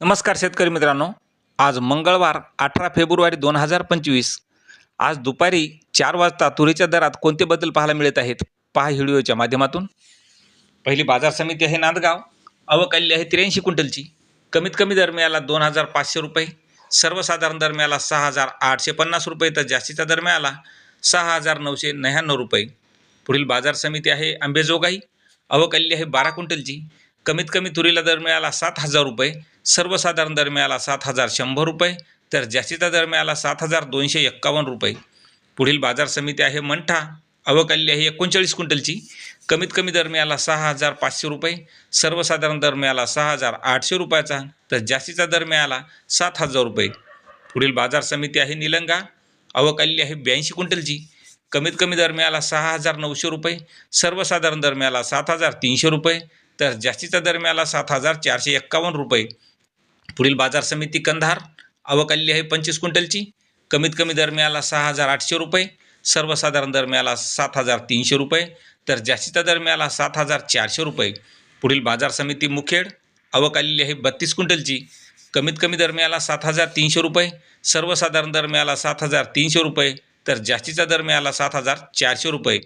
नमस्कार शेतकरी मित्रांनो. आज मंगळवार अठरा फेब्रुवारी दोन हजार पंचवीस. आज दुपारी चार वाजता तुरीच्या दरात कोणते बदल पाहायला मिळत आहेत? पहा व्हिडिओच्या माध्यमातून. पहिली बाजार समिती आहे नांदगाव. अवकाली आहे त्र्याऐंशी क्विंटलची. कमीत कमी दर मिळाला दोन हजार पाचशे रुपये. सर्वसाधारण दर मिळाला सहा हजार आठशे पन्नास रुपये तर जास्तीचा दर मिळाला सहा हजार नऊशे नव्याण्णव रुपये. पुढील बाजार समिती आहे आंबेजोगाई. अवकाली आहे बारा क्विंटलची. कमीत कमी तुरीला दर मिळाला सात हजार रुपये. सर्वसाधारण दर मिळाला सात हजार शंभर रुपये तर जास्तीचा दर मिळाला सात हजार दोनशे एक्कावन्न रुपये. पुढील बाजार समिती आहे मंठा अवकाली आहे एकोणचाळीस क्विंटलची. कमीत कमी दर मिळाला सहा हजार पाचशे रुपये सर्वसाधारण दर मिळाला सहा हजार आठशे रुपयाचा तर जास्तीचा दर मिळाला सात हजार रुपये. पुढील बाजार समिती आहे निलंगा अवकाली आहे ब्याऐंशी क्विंटलची. कमीत कमी दर मिळाला सहा हजार नऊशे रुपये सर्वसाधारण दर मिळाला सात हजार तीनशे रुपये तर जास्तीचा दर मिळाला सात हजार चारशे एक्कावन्न रुपये. पुढील बाजार समिती कंधार. अवकाली आहे पंचवीस क्विंटलची. कमीत कमी दर मिळाला सहा हजार आठशे रुपये. सर्वसाधारण दर मिळाला सात हजार तीनशे रुपये. तर जास्तीचा दर मिळाला सात हजार चारशे रुपये. पुढील बाजार समिती मुखेड. अवकाली आहे बत्तीस क्विंटलची. कमीत कमी दर मिळाला सात हजार तीनशे रुपये. सर्वसाधारण दर मिळाला सात हजार तीनशे रुपये. तर जास्तीचा दर मिळाला सात हजार चारशे रुपये.